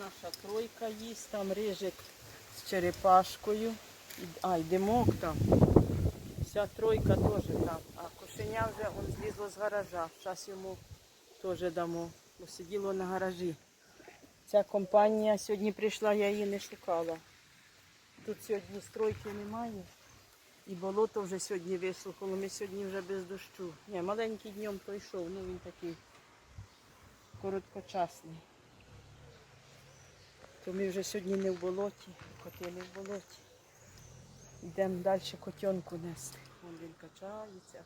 наша тройка їсть, там рижик з черепашкою. А, й димок там. Вся тройка теж там. А кошеня вже он злізло з гаража. Зараз йому теж дамо. Бо сиділо на гаражі. Ця компанія сьогодні прийшла, я її не шукала. Тут сьогодні стройки немає. І болото вже сьогодні висохло. Ми сьогодні вже без дощу. Ні, маленький днем пройшов, ну він такий короткочасний. То ми вже сьогодні не в болоті, коти не в болоті. Йдемо далі котенку нести. Вон він качається.